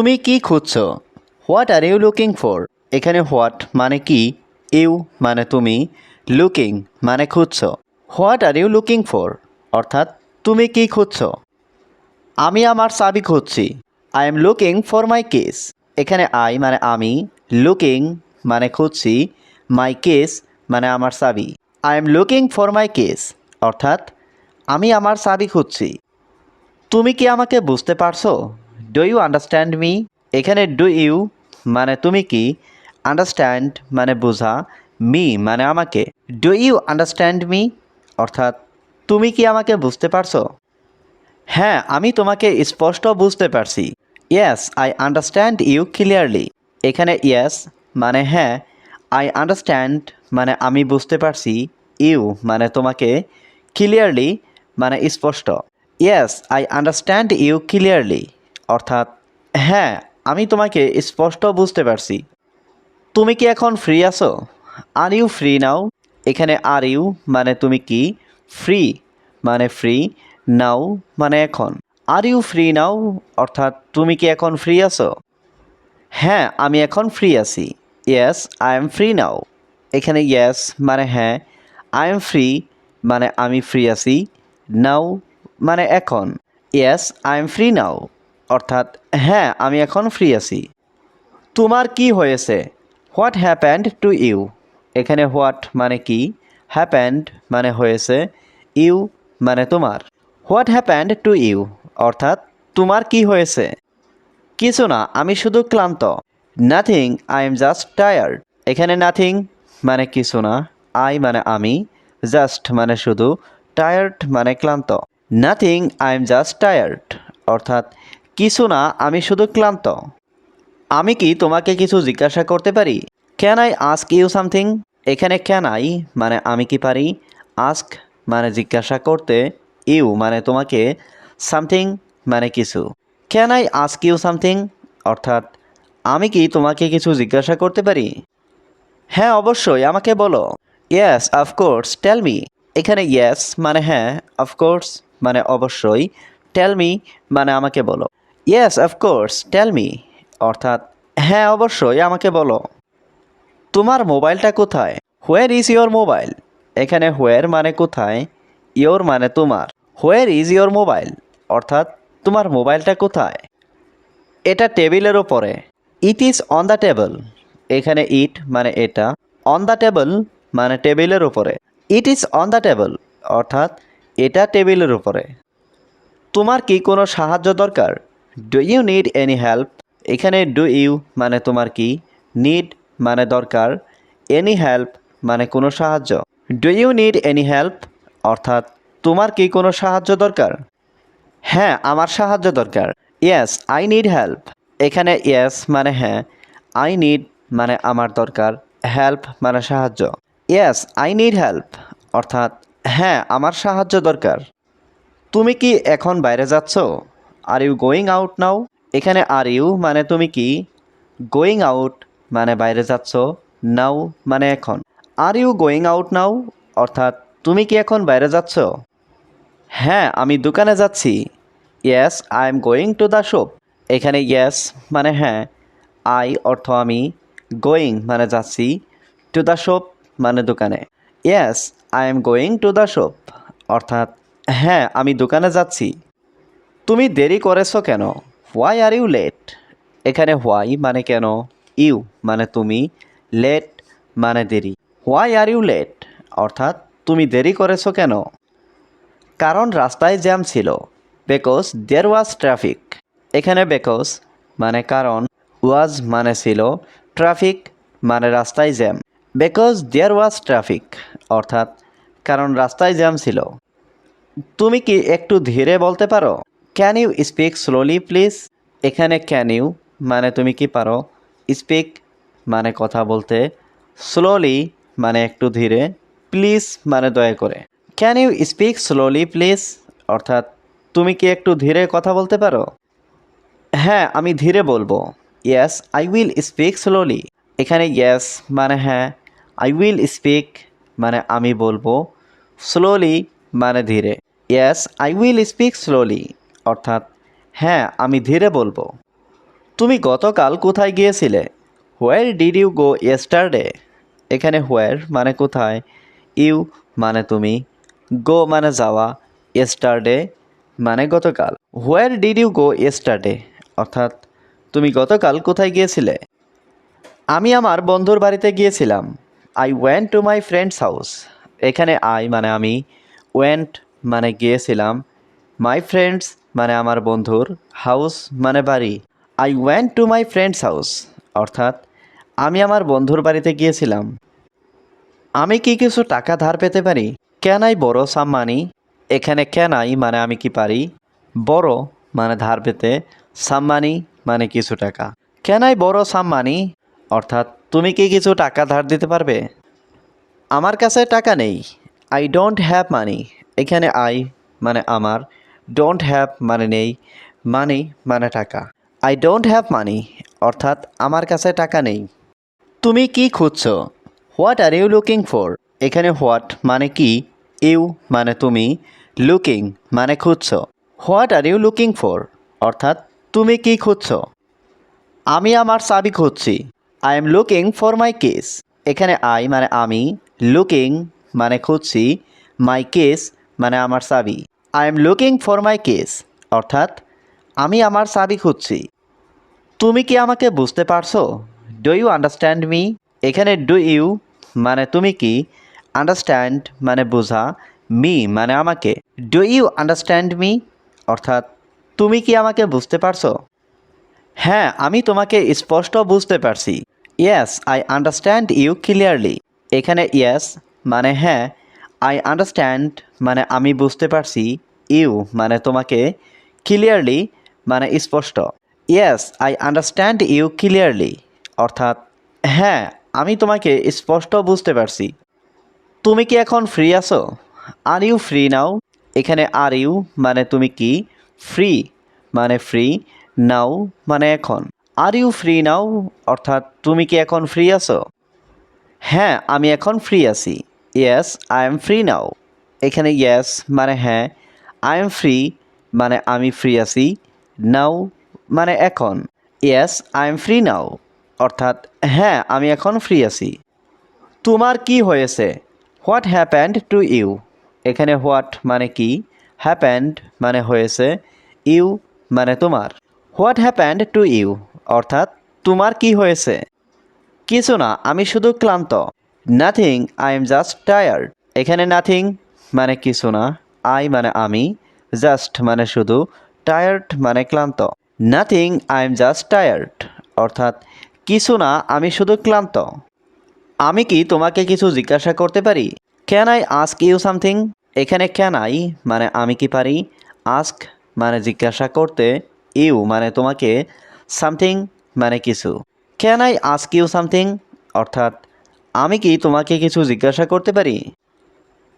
তুমি কি খুঁজছো? What are you looking for এখানে হোয়াট মানে কি? ইউ মানে তুমি? লুকিং মানে খুঁজছো। What are you looking for অর্থাৎ তুমি কি খুঁজছো? আমি আমার চাবি খুঁজছি। I am looking for my keys এখানে আই মানে আমি লুকিং মানে খুঁজছি। মাই কেস মানে আমার চাবি। I am looking for my keys অর্থাৎ আমি আমার চাবি খুঁজছি। তুমি কি আমাকে বুঝতে পারছ? ডু ইউ আন্ডারস্ট্যান্ড মি এখানে ডু ইউ মানে তুমি কি? আন্ডারস্ট্যান্ড মানে বোঝা মি মানে আমাকে। ডু ইউ আন্ডারস্ট্যান্ড মি অর্থাৎ তুমি কি আমাকে বুঝতে পারছ? হ্যাঁ আমি তোমাকে স্পষ্ট বুঝতে পারছি। Yes I understand you clearly এখানে ইয়েস মানে হ্যাঁ আই আন্ডারস্ট্যান্ড মানে আমি বুঝতে পারছি ইউ মানে তোমাকে ক্লিয়ারলি মানে স্পষ্ট। Yes I understand you clearly অর্থাৎ হ্যাঁ আমি তোমাকে স্পষ্ট বুঝতে পারছি। তুমি কি এখন ফ্রি আছো? আর ইউ ফ্রি নাও এখানে আর ইউ মানে তুমি কি? ফ্রি মানে ফ্রি নাও মানে এখন। আর ইউ ফ্রি নাও অর্থাৎ, তুমি কি এখন ফ্রি আছো? হ্যাঁ আমি এখন ফ্রি আছি। Yes I am free now এখানে ইয়েস মানে হ্যাঁ আই এম ফ্রি মানে আমি ফ্রি আছি। নাও মানে এখন। Yes I am free now অর্থাৎ হ্যাঁ আমি এখন ফ্রি আছি। তোমার কি হয়েছে? হোয়াট হ্যাপ্যান্ড টু ইউ এখানে হোয়াট মানে কি? হ্যাপ্যান্ড মানে হয়েছে ইউ মানে তোমার। হোয়াট হ্যাপ্যান্ড টু ইউ অর্থাৎ, তোমার কি হয়েছে? কিছু না, আমি শুধু ক্লান্ত। Nothing I am just tired এখানে নাথিং মানে কিছু না আই মানে আমি জাস্ট মানে শুধু টায়ার্ড মানে ক্লান্ত। Nothing I am just tired অর্থাৎ কিছু না, আমি শুধু ক্লান্ত। আমি কি তোমাকে কিছু জিজ্ঞাসা করতে পারি? Can I ask you something এখানে ক্যান আই মানে আমি কি পারি? আস্ক মানে জিজ্ঞাসা করতে ইউ মানে তোমাকে সামথিং মানে কিছু। Can I ask you something অর্থাৎ, আমি কি তোমাকে কিছু জিজ্ঞাসা করতে পারি? হ্যাঁ অবশ্যই, আমাকে বলো। Yes of course tell me এখানে ইয়েস মানে হ্যাঁ অফকোর্স মানে অবশ্যই টেল মি মানে আমাকে বলো। ইয়েস অফকোর্স টেল মি অর্থাৎ হ্যাঁ অবশ্যই, আমাকে বলো। তোমার মোবাইলটা কোথায়? হোয়ার ইজ ইয়োর মোবাইল এখানে হোয়ার মানে কোথায়? ইয়োর মানে তোমার। হোয়ার ইজ ইয়োর মোবাইল অর্থাৎ, তোমার মোবাইলটা কোথায়? এটা টেবিলের ওপরে। It is on the table এখানে ইট মানে এটা। অন দ্য টেবল মানে টেবিলের উপরে। It is on the table অর্থাৎ, এটা টেবিলের উপরে। তোমার কি কোনো সাহায্য দরকার? Do you need any help এখানে ডু ইউ মানে তোমার কি? নিড মানে দরকার। এনি হেল্প মানে কোনো সাহায্য। Do you need any help অর্থাৎ তোমার কি কোনো সাহায্য দরকার? হ্যাঁ আমার সাহায্য দরকার। ইয়েস আই নিড হেল্প এখানে ইয়েস মানে হ্যাঁ। আই নিড মানে আমার দরকার। হেল্প মানে সাহায্য। ইয়েস আই নিড হেল্প অর্থাৎ হ্যাঁ আমার সাহায্য দরকার। তুমি কি এখন বাইরে যাচ্ছ? Are you going out now এখানে আর ইউ মানে তুমি কি? গোয়িং আউট মানে বাইরে যাচ্ছ নাও মানে এখন। Are you going out now অর্থাৎ তুমি কি এখন বাইরে যাচ্ছ? হ্যাঁ আমি দোকানে যাচ্ছি। Yes I am going to the shop এখানে ইয়েস মানে হ্যাঁ আই অর্থ আমি গোয়িং মানে যাচ্ছি টু দ্য শপ মানে দোকানে। Yes I am going to the shop অর্থাৎ হ্যাঁ আমি দোকানে যাচ্ছি। তুমি দেরি করেছ কেন? হোয়াই আর ইউ লেট এখানে হোয়াই মানে কেন? ইউ মানে তুমি। লেট মানে দেরি। হোয়াই আর ইউ লেট অর্থাৎ তুমি দেরি করেছ কেন? কারণ রাস্তায় জ্যাম ছিল। বেকজ দেয়ার ওয়াজ ট্রাফিক এখানে বেকজ মানে কারণ ওয়াজ মানে ছিল। ট্রাফিক মানে রাস্তায় jam. Because there was traffic অর্থাৎ কারণ রাস্তায় জ্যাম ছিল। তুমি কি একটু ধীরে বলতে পারো? Can you speak slowly please এখানে ক্যান ইউ মানে তুমি কি পারো? স্পিক মানে কথা বলতে। স্লোলি মানে একটু ধীরে। প্লিজ মানে দয়া করে। Can you speak slowly please অর্থাৎ, তুমি কি একটু ধীরে কথা বলতে পারো? হ্যাঁ আমি ধীরে বলব। Yes I will speak slowly এখানে ইয়েস মানে হ্যাঁ। আই উইল স্পিক মানে আমি বলব। স্লোলি মানে ধীরে। Yes I will speak slowly অর্থাৎ হ্যাঁ আমি ধীরে বলব। তুমি গতকাল কোথায় গিয়েছিলে? Where did you go yesterday এখানে হোয়ার মানে কোথায় ইউ মানে তুমি গো মানে যাওয়া ইয়েস্টারডে মানে গতকাল। Where did you go yesterday অর্থাৎ, তুমি গতকাল কোথায় গিয়েছিলে? আমি আমার বন্ধুর বাড়িতে গিয়েছিলাম। I went to my friend's house এখানে আই মানে আমি ওয়েন্ট মানে গিয়েছিলাম। মাই ফ্রেন্ডস মানে আমার বন্ধুর হাউস মানে বাড়ি। I went to my friend's house অর্থাৎ, আমি আমার বন্ধুর বাড়িতে গিয়েছিলাম। আমি কি কিছু টাকা ধার পেতে পারি? ক্যান আই বড় সাম মানি এখানে ক্যান আই মানে আমি কি পারি? বড় মানে ধার পেতে সাম মানি মানে কিছু টাকা। ক্যান আই বড় সাম মানি অর্থাৎ, তুমি কি কিছু টাকা ধার দিতে পারবে? আমার কাছে টাকা নেই। আই ডোন্ট হ্যাভ মানি এখানে আই মানে আমার। ডোন্ট হ্যাভ মানে নেই মানি মানে টাকা। আই ডোন্ট হ্যাভ মানি অর্থাৎ আমার কাছে টাকা নেই। তুমি কি খুঁজছো? What are you looking for এখানে হোয়াট মানে কি? ইউ মানে তুমি। লুকিং মানে খুঁজছো। What are you looking for অর্থাৎ তুমি কি খুঁজছো? আমি আমার চাবি খুঁজছি। I am looking for my case এখানে আই মানে আমি। লুকিং মানে খুঁজছি। মাই কেস মানে আমার চাবি। I am looking for my case অর্থাৎ, আমি আমার চাবি খুঁজছি। তুমি কি আমাকে বুঝতে পারছ? ডু ইউ আন্ডারস্ট্যান্ড মি এখানে ডু ইউ মানে তুমি কি? আন্ডারস্ট্যান্ড মানে বোঝা মি মানে আমাকে। ডু ইউ আন্ডারস্ট্যান্ড মি অর্থাৎ, তুমি কি আমাকে বুঝতে পারছ? হ্যাঁ আমি তোমাকে স্পষ্ট বুঝতে পারছি। Yes I understand you clearly এখানে ইয়েস মানে হ্যাঁ আই আন্ডারস্ট্যান্ড মানে আমি বুঝতে পারছি ইউ মানে তোমাকে ক্লিয়ারলি মানে স্পষ্ট। Yes I understand you clearly অর্থাৎ হ্যাঁ আমি তোমাকে স্পষ্ট বুঝতে পারছি। তুমি কি এখন ফ্রি আছো? আর ইউ ফ্রি নাও এখানে আর ইউ মানে তুমি কি? ফ্রি মানে ফ্রি নাও মানে এখন। আর ইউ ফ্রি নাও অর্থাৎ, তুমি কি এখন ফ্রি আছো? হ্যাঁ আমি এখন ফ্রি আছি। Yes I am free now এখানে ইয়েস মানে হ্যাঁ আই এম ফ্রি মানে আমি ফ্রি আছি নাও মানে এখন। Yes I am free now অর্থাৎ হ্যাঁ আমি এখন ফ্রি আছি। তোমার কি হয়েছে? হোয়াট হ্যাপ্যান্ড টু ইউ এখানে হোয়াট মানে কি? হ্যাপ্যান্ড মানে হয়েছে ইউ মানে তোমার। হোয়াট হ্যাপ্যান্ড টু ইউ অর্থাৎ তোমার কি হয়েছে? কিছু না, আমি শুধু ক্লান্ত। Nothing I am just tired এখানে নাথিং মানে কিছু না। আই মানে আমি জাস্ট মানে শুধু টায়ার্ড মানে ক্লান্ত। Nothing I am just tired অর্থাৎ কিছু না, আমি শুধু ক্লান্ত। আমি কি তোমাকে কিছু জিজ্ঞাসা করতে পারি? Can I ask you something এখানে ক্যান আই মানে আমি কি পারি? আস্ক মানে জিজ্ঞাসা করতে ইউ মানে তোমাকে সামথিং মানে কিছু। Can I ask you something অর্থাৎ আমি কি তোমাকে কিছু জিজ্ঞাসা করতে পারি?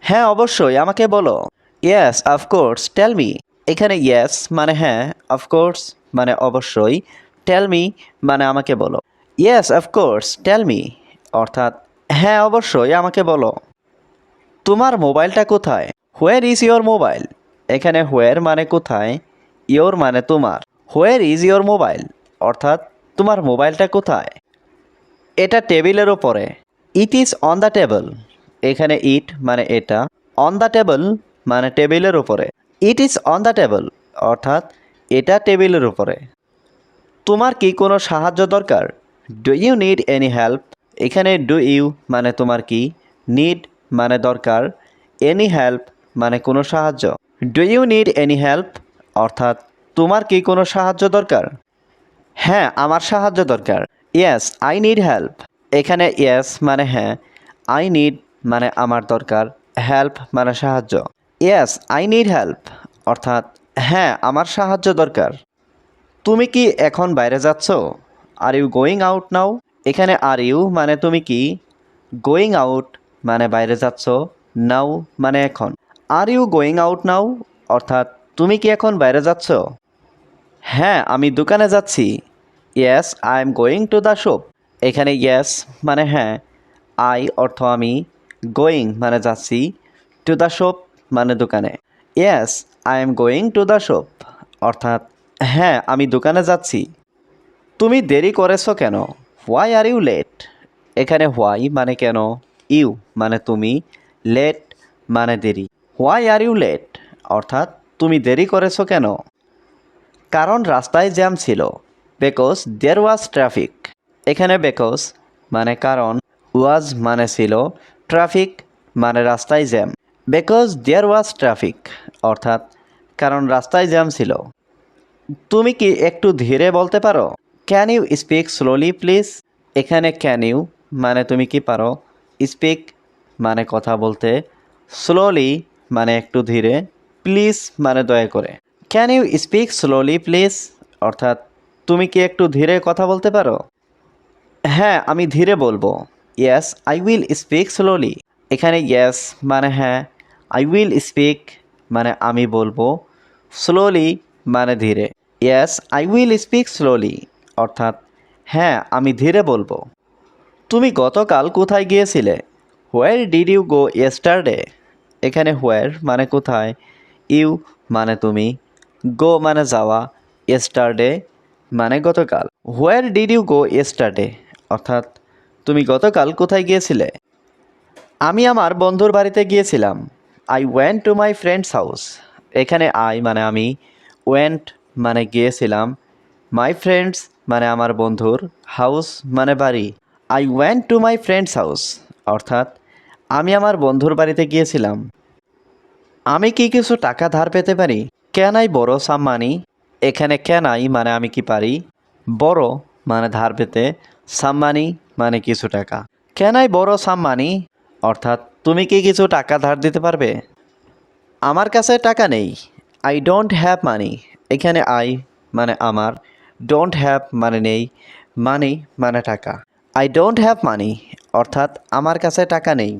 হ্যাঁ অবশ্যই, আমাকে বলো। Yes of course tell me এখানে ইয়েস মানে হ্যাঁ অফকোর্স মানে অবশ্যই টেল মি মানে আমাকে বলো। ইয়েস অফকোর্স টেল মি অর্থাৎ হ্যাঁ অবশ্যই, আমাকে বলো। তোমার মোবাইলটা কোথায়? হোয়ার ইজ ইয়োর মোবাইল এখানে হোয়ার মানে কোথায় ইয়োর মানে তোমার। হোয়ার ইজ ইয়োর মোবাইল অর্থাৎ, তোমার মোবাইলটা কোথায়? এটা টেবিলের ওপরে। It is on the table এখানে ইট মানে এটা। অন দ্য টেবল মানে টেবিলের উপরে। It is on the table অর্থাৎ এটা টেবিলের উপরে। তোমার কি কোনো সাহায্য দরকার? Do you need any help এখানে ডু ইউ মানে তোমার কি? নিড মানে দরকার। এনি হেল্প মানে কোনো সাহায্য। Do you need any help অর্থাৎ তোমার কি কোনো সাহায্য দরকার? হ্যাঁ আমার সাহায্য দরকার। ইয়েস আই নিড হেল্প এখানে ইয়েস মানে হ্যাঁ আই নিড মানে আমার দরকার হেল্প মানে সাহায্য। ইয়েস আই নিড হেল্প অর্থাৎ হ্যাঁ আমার সাহায্য দরকার। তুমি কি এখন বাইরে যাচ্ছ? Are you going out now এখানে আর ইউ মানে তুমি কি? গোয়িং আউট মানে বাইরে যাচ্ছ নাও মানে এখন। Are you going out now অর্থাৎ তুমি কি এখন বাইরে যাচ্ছ? হ্যাঁ আমি দোকানে যাচ্ছি। Yes I am going to the shop এখানে ইয়েস মানে হ্যাঁ আই অর্থ আমি গোয়িং মানে যাচ্ছি টু দ্য শপ মানে দোকানে। Yes I am going to the shop অর্থাৎ হ্যাঁ আমি দোকানে যাচ্ছি। তুমি দেরি করেছ কেন? হোয়াই আর ইউ লেট এখানে হোয়াই মানে কেন? ইউ মানে তুমি লেট মানে দেরি। হোয়াই আর ইউ লেট অর্থাৎ তুমি দেরি করেছ কেন? কারণ রাস্তায় জ্যাম ছিল বিকজ দেয়ার ওয়াজ ট্রাফিক এখানে বেকজ মানে কারণ ওয়াজ মানে ছিল ট্রাফিক মানে রাস্তায় jam because there was traffic অর্থাৎ কারণ রাস্তায় জ্যাম ছিল। তুমি কি একটু ধীরে বলতে পারো? Can you speak slowly please এখানে ক্যান ইউ মানে তুমি কি পারো? স্পিক মানে কথা বলতে স্লোলি মানে একটু ধীরে প্লিজ মানে দয়া করে। Can you speak slowly please অর্থাৎ তুমি কি একটু ধীরে কথা বলতে পারো? হ্যাঁ আমি ধীরে বলব। Yes I will speak slowly এখানে ইয়েস মানে হ্যাঁ আই উইল স্পিক মানে আমি বলব। স্লোলি মানে ধীরে। Yes I will speak slowly অর্থাৎ হ্যাঁ আমি ধীরে বলব। তুমি গতকাল কোথায় গিয়েছিলে? Where did you go yesterday এখানে হোয়ার মানে কোথায়? ইউ মানে তুমি। গো মানে যাওয়া। ইয়েস্টারডে মানে গতকাল। Where did you go yesterday অর্থাৎ, তুমি গতকাল কোথায় গিয়েছিলে? আমি আমার বন্ধুর বাড়িতে গিয়েছিলাম। I went to my friend's house এখানে আই মানে আমি ওয়েন্ট মানে গিয়েছিলাম। মাই ফ্রেন্ডস মানে আমার বন্ধুর হাউস মানে বাড়ি। I went to my friend's house অর্থাৎ, আমি আমার বন্ধুর বাড়িতে গিয়েছিলাম। আমি কি কিছু টাকা ধার পেতে পারি? ক্যান আই বড় সাম মানি এখানে ক্যান আই মানে আমি কি পারি? বড় মানে ধার পেতে। সাম মানি মানে কিছু টাকা। ক্যান আই বড় সাম্মানি? অর্থাৎ, তুমি কি কিছু টাকা ধার দিতে পারবে? আমার কাছে টাকা নেই। আই ডোন্ট হ্যাভ মানি এখানে আই মানে আমার। ডোন্ট হ্যাভ মানে নেই। মানি মানে টাকা। আই ডোন্ট হ্যাভ মানি অর্থাৎ, আমার কাছে টাকা নেই।